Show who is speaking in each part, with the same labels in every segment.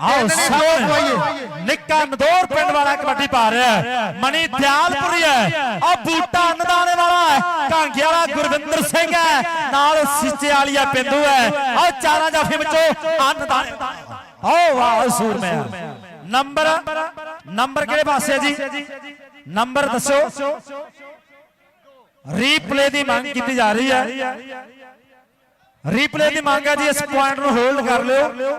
Speaker 1: ਆਓ ਸਾਹਮਣੇ ਨਿੱਕਾ ਨਦੌਰ ਪਿੰਡ ਵਾਲਾ ਕਬੱਡੀ ਪਾ ਰਿਹਾ ਹੈ। ਮਣੀ ਦਿਆਲਪੁਰੀ ਹੈ। ਆ ਬੂਟਾ ਅੰਨਦਾਨੇ ਵਾਲਾ ਹੈ। ਕਾਂਗੇ ਵਾਲਾ ਗੁਰਵਿੰਦਰ ਸਿੰਘ ਹੈ। ਨਾਲ ਸਿੱਚੇ ਵਾਲੀਆ ਪਿੰਦੂ ਹੈ। ਆ ਚਾਰਾਂ ਜਾਫੇ ਵਿੱਚੋਂ ਅੰਨਦਾਨੇ ਆਓ ਵਾਹ ਸੂਰਮਿਆ ਨੰਬਰ ਨੰਬਰ ਕਿਹੜੇ ਪਾਸੇ ਹੈ ਜੀ? ਨੰਬਰ ਦੱਸੋ ਰੀਪਲੇ ਦੀ ਮੰਗ ਕੀਤੀ ਜਾ ਰਹੀ ਹੈ। ਰੀਪਲੇ ਦੀ ਮੰਗ ਹੈ ਜੀ ਇਸ ਪੁਆਇੰਟ ਨੂੰ ਹੋਲਡ ਕਰ ਲਿਓ।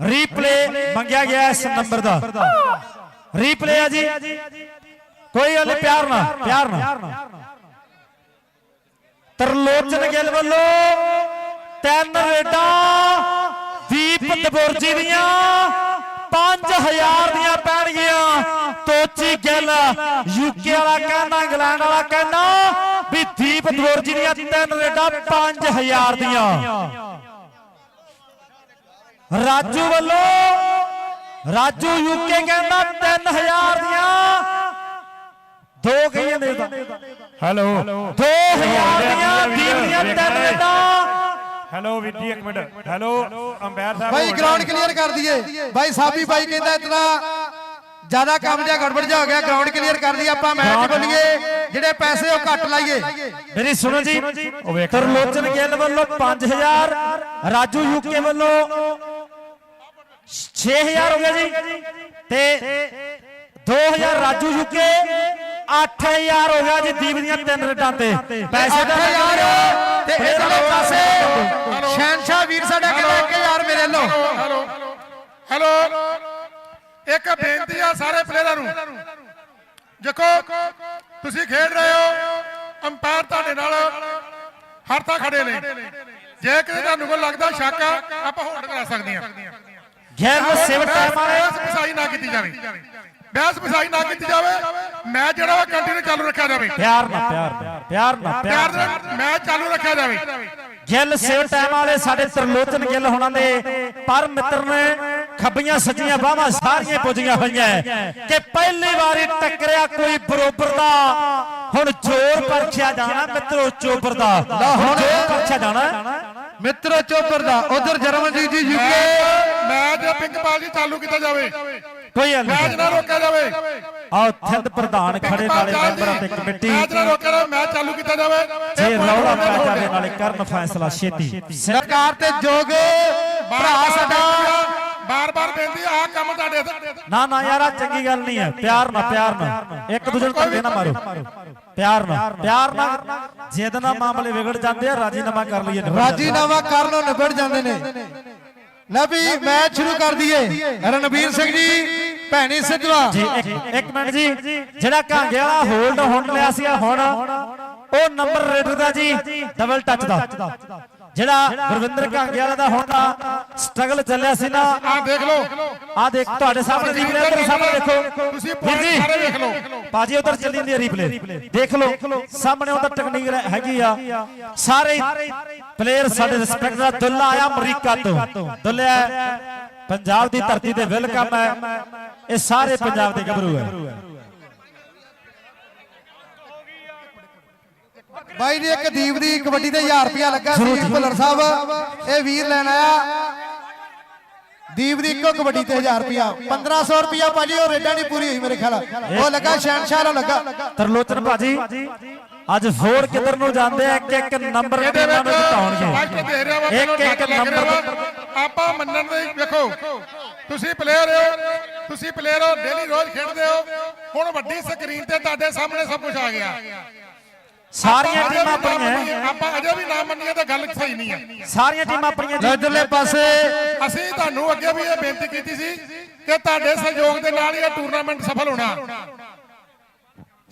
Speaker 1: ਰੀਪਲੇ ਮੰਗਿਆ ਗਿਆ ਇਸ ਨੰਬਰ ਦਾ। ਰੀਪਲੇ ਹੈ ਜੀ। ਕੋਈ ਨੀ, ਪਿਆਰ ਨਾਲ ਪਿਆਰ ਨਾਲ ਤਰਲੋਚਨ ਗਿੱਲ ਵੱਲੋਂ ਤਿੰਨ ਰੇਡਾਂ ਦੀਪ ਦਬੁਰਜੀ ਦੀਆਂ 5000 ਦੀਆਂ ਪੈਣਗੀਆਂ। ਤੋਚੀ ਗਿੱਲ ਯੂਕੇ ਵਾਲਾ ਕਹਿੰਦਾ ਇੰਗਲੈਂਡ ਵਾਲਾ ਕਹਿੰਦਾ ਵੀ ਦੀਪ ਦਬੁਰਜੀ ਦੀਆਂ ਤਿੰਨ ਰੇਡਾਂ 5000 ਦੀਆਂ। ਰਾਜੂ ਵੱਲੋਂ ਰਾਜੂ ਯੂਕੇ ਕਹਿੰਦਾ 3000 ਦੀਆਂ। ਦੋ ਕਹੀਆਂ ਦੇ ਤਾਂ।
Speaker 2: ਹੈਲੋ।
Speaker 1: 2000 ਦੀਆਂ ਦੀਪ ਦੀਆਂ ਤਿੰਨ ਰੇਡਾਂ
Speaker 2: ਹੈਲੋ ਵੀਰ ਜੀ ਇੱਕ ਮਿੰਟ। ਹੈਲੋ ਅੰਬੈਰ ਸਾਹਿਬ
Speaker 3: ਭਾਈ ਗਰਾਊਂਡ। ਕਲੀਅਰ ਕਰ ਦਈਏ। ਭਾਈ ਸਾਬੀ ਭਾਈ ਕਹਿੰਦਾ ਇਤਨਾ ਜ਼ਿਆਦਾ ਕੰਮ ਜਿਹਾ ਗੜਬੜ ਜਿਹਾ ਹੋ ਗਿਆ ਗਰਾਊਂਡ ਕਲੀਅਰ ਕਰ ਦਈਏ ਆਪਾਂ ਮੈਚ ਬੋਲੀਏ ਜਿਹੜੇ ਪੈਸੇ ਉਹ ਘੱਟ ਲਾਈਏ।
Speaker 1: ਮੇਰੀ ਸੁਣੋ ਜੀ
Speaker 2: ਉਹ ਵੇਖ।
Speaker 1: ਤਰਲੋਚਨ ਗਿੱਲ ਵੱਲੋਂ 5000 ਰਾਜੂ ਯੂਕੇ ਵੱਲੋਂ 6000 ਹੋ ਗਿਆ ਜੀ। ਤੇ 2000 ਰਾਜੂ ਯੂਕੇ 8000 ਹੋ ਗਿਆ ਜੀ ਦੀਪ ਦੀਆਂ ਤਿੰਨ ਰੇਡਾਂ ਤੇ। ਪੈਸੇ ਦਾ
Speaker 3: 8000 ਤੇ ਇਧਰਲੇ ਪਾਸੇ ਸ਼ਹਿਨशाह ਵੀਰ ਸਾਡਾ ਕਹਿੰਦਾ 1000 ਮੇਰੇ ਵੱਲੋਂ।
Speaker 4: ਹੈਲੋ ਹੈਲੋ ਇੱਕ ਬੇਨਤੀ ਆ ਸਾਰੇ ਪਲੇਅਰਾਂ ਨੂੰ। ਦੇਖੋ ਤੁਸੀਂ ਖੇਡ ਰਹੇ ਹੋ। ਅੰਪਾਇਰ ਤੁਹਾਡੇ ਨਾਲ ਹਰ ਤਾਂ ਖੜੇ ਨੇ। ਜੇ ਕਿਤੇ ਤੁਹਾਨੂੰ ਕੋਈ ਲੱਗਦਾ ਸ਼ੱਕ ਆ ਆਪਾਂ ਹੋਲਡ ਕਰਾ ਸਕਦੇ ਆ
Speaker 1: ਗੈਰ ਨੂੰ ਸੇਵ ਟਾਈਮ
Speaker 4: ਬਹਿਸ ਬਸਾਈ ਨਾ ਕੀਤੀ ਜਾਵੇ। ਬਹਿਸ ਬਸਾਈ ਨਾ ਕੀਤੀ ਜਾਵੇ। ਮੈਚ ਜਿਹੜਾ ਵਾ ਕੰਟੀਨਿਊ ਚਾਲੂ ਰੱਖਿਆ ਜਾਵੇ।
Speaker 1: ਪਿਆਰ ਨਾਲ ਪਿਆਰ ਪਿਆਰ ਨਾਲ
Speaker 4: ਪਿਆਰ
Speaker 1: ਨਾਲ
Speaker 4: ਮੈਚ ਚਾਲੂ ਰੱਖਿਆ ਜਾਵੇ।
Speaker 1: ਗਿੱਲ ਸੇਵ ਟਾਈਮ ਵਾਲੇ ਸਾਡੇ ਤਰਲੋਚਨ ਗਿੱਲ ਹੋਣਾ ਦੇ ਪਰ ਮਿੱਤਰ ਨੇ ਖੱਬੀਆਂ ਸੱਜੀਆਂ ਬਾਹਾਂ ਸਾਰੀਆਂ ਪੁੱਜੀਆਂ ਹੋਈਆਂ ਕਿ ਪਹਿਲੀ ਵਾਰੀ ਟੱਕਰਿਆ ਕੋਈ ਬਰੋਬਰ ਦਾ। ਹੁਣ ਜ਼ੋਰ ਪਰਖਿਆ ਜਾਣਾ ਮਿੱਤਰੋ ਚੋਬਰ ਦਾ। ਹੁਣ ਪਰਖਿਆ ਜਾਣਾ।
Speaker 3: ਮਿੱਤਰੋ ਚੋਪਰ ਦਾ। ਉਧਰ ਜਰਮਨਜੀਤ ਜੀ ਯੂਕੇ
Speaker 4: ਮੈਚ ਪਿੰਕਪਾਲ ਜੀ ਚਾਲੂ ਕੀਤਾ ਜਾਵੇ
Speaker 1: ਕੋਈ ਗੱਲ
Speaker 4: ਮੈਚ ਨਾ ਰੋਕਿਆ ਜਾਵੇ।
Speaker 1: ਆਓ ਥਿੰਦ ਪ੍ਰਧਾਨ ਖੜੇ ਨਾਲੇ ਮੈਂਬਰਾਂ ਤੇ ਕਮੇਟੀ।
Speaker 4: ਮੈਚ ਨਾ ਰੋਕਿਆ ਜਾਵੇ ਮੈਚ ਚਾਲੂ ਕੀਤਾ ਜਾਵੇ।
Speaker 1: ਜੇ ਰੌਲਾ ਪੈ ਜਾਵੇ ਨਾਲੇ ਕਰਨ ਫੈਸਲਾ ਛੇਤੀ।
Speaker 3: ਸਰਕਾਰ ਤੇ ਜੋਗ। ਭਰਾ ਸਾਡਾ।
Speaker 4: ਬਾਰ-ਬਾਰ ਬੇਨਤੀ ਆ ਕੰਮ ਤੁਹਾਡੇ
Speaker 1: ਨਾ ਨਾ ਯਾਰ ਆ ਚੰਗੀ ਗੱਲ ਨਹੀਂ ਹੈ ਪਿਆਰ ਨਾਲ ਪਿਆਰ ਨਾਲ। ਇੱਕ ਦੂਜੇ ਨੂੰ ਧੱਕੇ ਨਾ ਮਾਰੋ। ਪਿਆਰ ਨਾਲ। ਪਿਆਰ ਨਾਲ। ਜਿੱਦ ਨਾਲ ਮਾਮਲੇ ਵਿਗੜ ਜਾਂਦੇ ਆ ਰਾਜੀਨਾਮਾ ਕਰ ਲਈਏ।
Speaker 3: ਰਾਜੀਨਾਮਾ ਕਰਨੋਂ ਨਿਬੜ ਜਾਂਦੇ ਨੇ। ਲੈ ਵੀ ਮੈਚ ਸ਼ੁਰੂ ਕਰ ਦਈਏ। ਰਣਵੀਰ ਸਿੰਘ ਜੀ ਭੈਣੀ ਸਿੱਧਵਾ
Speaker 1: ਜੀ ਇੱਕ- ਇੱਕ ਮਿੰਟ ਜੀ। ਜਿਹੜਾ ਕਾਂਗੇ ਵਾਲਾ ਹੋਲਡ ਹੁਣ ਲਿਆ ਸੀ ਹੁਣ ਉਹ ਨੰਬਰ ਰੇਡਰ ਦਾ ਜੀ। ਡਬਲ ਟੱਚ ਦਾ। ਜਿਹੜਾ ਗੁਰਵਿੰਦਰ ਕਾਂਗੇ ਵਾਲਾ ਦਾ ਹੁਣ ਦਾ ਸਟਰਗਲ ਚੱਲਿਆ ਸੀ ਨਾ।
Speaker 4: ਆਹ ਦੇਖ ਲਓ।
Speaker 1: ਆ ਦੇਖ ਤੁਹਾਡੇ ਸਾਹਮਣੇ ਰੀਪਲੇ ਉਧਰ ਸਾਹਮਣੇ ਦੇਖੋ।
Speaker 4: ਤੁਸੀਂ
Speaker 1: ਵੀਰ
Speaker 4: ਸਾਰੇ ਵੇਖ ਲਓ।
Speaker 1: ਬਾਜੀ ਉਧਰ ਚੱਲੀ ਜਾਂਦੀ ਹੈ ਰੀਪਲੇ ਦੇਖ ਲਓ, ਸਾਹਮਣੇ ਉਹਦਾ ਟੈਕਨੀਕ ਹੈਗੀ ਆ। ਸਾਰੇ ਪਲੇਅਰ ਸਾਡੇ ਰਿਸਪੈਕਟ ਦਾ ਦੁੱਲਾ ਆਇਆ ਅਮਰੀਕਾ ਤੋਂ। ਦੁੱਲਾ ਪੰਜਾਬ ਦੀ ਧਰਤੀ ਤੇ ਵੈਲਕਮ ਹੈ। ਇਹ ਸਾਰੇ ਪੰਜਾਬ ਦੇ ਗੱਭਰੂ ਹੈ।
Speaker 3: ਬਾਈ ਜੀ, ਇੱਕ ਦੀਪ ਦੀ ਕਬੱਡੀ ਤੇ 1000 ਰੁਪਿਆ ਲੱਗਾ ਸੀ, ਭੁੱਲਰ ਸਾਹਿਬ। ਇਹ ਵੀਰ ਲੈਣ ਆਇਆ। ਦੀਪ ਦੀ ਇੱਕੋ ਕਬੱਡੀ ਤੇ 1000 ਰੁਪਿਆ 1500 ਰੁਪਿਆ ਭਾਜੀ ਉਹ ਰੇਡਾਂ ਨਹੀਂ ਪੂਰੀ ਹੋਈ ਮੇਰੇ ਖਿਆਲ ਉਹ ਲੱਗਾ ਸ਼ਹਿਨशाह ਨੂੰ ਲੱਗਾ।
Speaker 1: ਤਰਲੋਚਨ ਭਾਜੀ ਅੱਜ ਫੋਰ ਕਿੱਧਰ ਨੂੰ ਜਾਂਦੇ ਆ? ਇੱਕ ਇੱਕ ਨੰਬਰ ਟੀਮਾਂ ਨੂੰ ਜਿਤਾਉਣਗੇ ਇੱਕ ਇੱਕ ਨੰਬਰ।
Speaker 4: ਆਪਾਂ ਮੰਨਣ ਦੇ ਵੇਖੋ ਤੁਸੀਂ ਪਲੇਅਰ ਹੋ ਤੁਸੀਂ ਪਲੇਅਰ ਹੋ ਡੇਲੀ ਰੋਜ਼ ਖੇਡਦੇ ਹੋ। ਹੁਣ ਵੱਡੀ ਸਕਰੀਨ ਤੇ ਤੁਹਾਡੇ ਸਾਹਮਣੇ ਸਭ ਕੁਝ ਆ ਗਿਆ।
Speaker 1: ਸਾਰੀਆਂ ਟੀਮਾਂ ਆਪਣੀਆਂ।
Speaker 4: ਆਪਾਂ ਅਜੇ ਵੀ ਨਾ ਮੰਨੀਏ ਤਾਂ ਗੱਲ ਸਹੀ ਨਹੀਂ ਹੈ
Speaker 1: ਸਾਰੀਆਂ ਟੀਮਾਂ ਆਪਣੀਆਂ ਜੀ
Speaker 3: ਇਧਰਲੇ ਪਾਸੇ
Speaker 4: ਅਸੀਂ ਤੁਹਾਨੂੰ ਅੱਗੇ ਵੀ ਇਹ ਬੇਨਤੀ ਕੀਤੀ ਸੀ ਕਿ ਤੁਹਾਡੇ ਸਹਿਯੋਗ ਦੇ ਨਾਲ ਹੀ ਇਹ ਟੂਰਨਾਮੈਂਟ ਸਫਲ ਹੋਣਾ।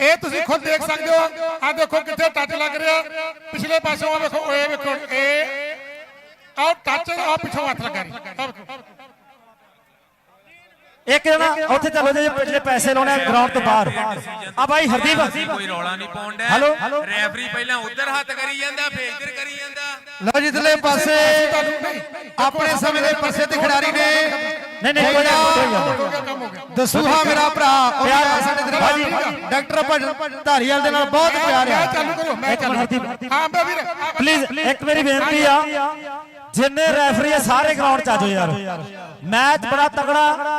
Speaker 4: ਇਹ ਤੁਸੀਂ ਖੁਦ ਦੇਖ ਸਕਦੇ ਹੋ। ਆ ਦੇਖੋ ਕਿੱਥੇ ਟੱਚ ਲੱਗ ਰਿਹਾ। ਪਿਛਲੇ ਪਾਸੋਂ ਆ ਵੇਖੋ ਇਹ ਵੇਖੋ ਇਹ ਆਹ ਟੱਚ ਆ ਪਿੱਛੋਂ ਹੱਥ ਲੱਗਾ ਰਿਹਾ।
Speaker 1: ਇੱਕ ਜਣਾ ਉੱਥੇ ਚੱਲੋ ਜੇ ਜਿਹੜੇ ਪੈਸੇ ਲਾਉਣੇ ਆ ਗਰਾਊਂਡ ਤੋਂ ਬਾਹਰ। ਆ ਬਾਈ ਹਰਦੀਪ।
Speaker 5: ਕੋਈ ਰੌਲਾ ਨਹੀਂ ਡਿਆ।
Speaker 1: ਹੈਲੋ।
Speaker 5: ਰੈਫਰੀ ਪਹਿਲਾਂ ਉਧਰ ਹੱਥ ਕਰੀ ਜਾਂਦਾ ਫੇਰ ਇੱਧਰ ਕਰੀ ਜਾਂਦਾ।
Speaker 3: ਲਓ ਜੀ ਇਧਰਲੇ ਪਾਸੇ। ਆਪਣੇ ਸਮੇਂ ਦੇ ਪ੍ਰਸਿੱਧ ਖਿਡਾਰੀ ਨੇ।
Speaker 1: ਨਹੀਂ ਨਹੀਂ ਕੋਈ ਨਹੀਂ।
Speaker 4: ਹੋ ਹੋ
Speaker 3: ਦਸੂਹਾ ਮੇਰਾ ਭਰਾ ਉਹ ਸਾਡੇ ਦਰਬਾਰ ਡਾਕਟਰ ਭਜਨ ਧਾਰੀਵਾਲ ਦੇ ਨਾਲ ਬਹੁਤ ਪਿਆਰ ਆ।
Speaker 4: ਚਾਲੂ ਕਰੋ ਮੈਂ ਚਾਲੂ
Speaker 1: ਹਰਦੀਪ।
Speaker 4: ਹਾਂ ਬੇ ਵੀਰ
Speaker 1: ਪਲੀਜ਼ ਇੱਕ ਮੇਰੀ ਬੇਨਤੀ ਆ। ਜਿੰਨੇ ਰੈਫਰੀ ਆ ਸਾਰੇ ਗਰਾਊਂਡ 'ਚ ਆਜੋ ਯਾਰ। ਮੈਚ ਬੜਾ ਤਗੜਾ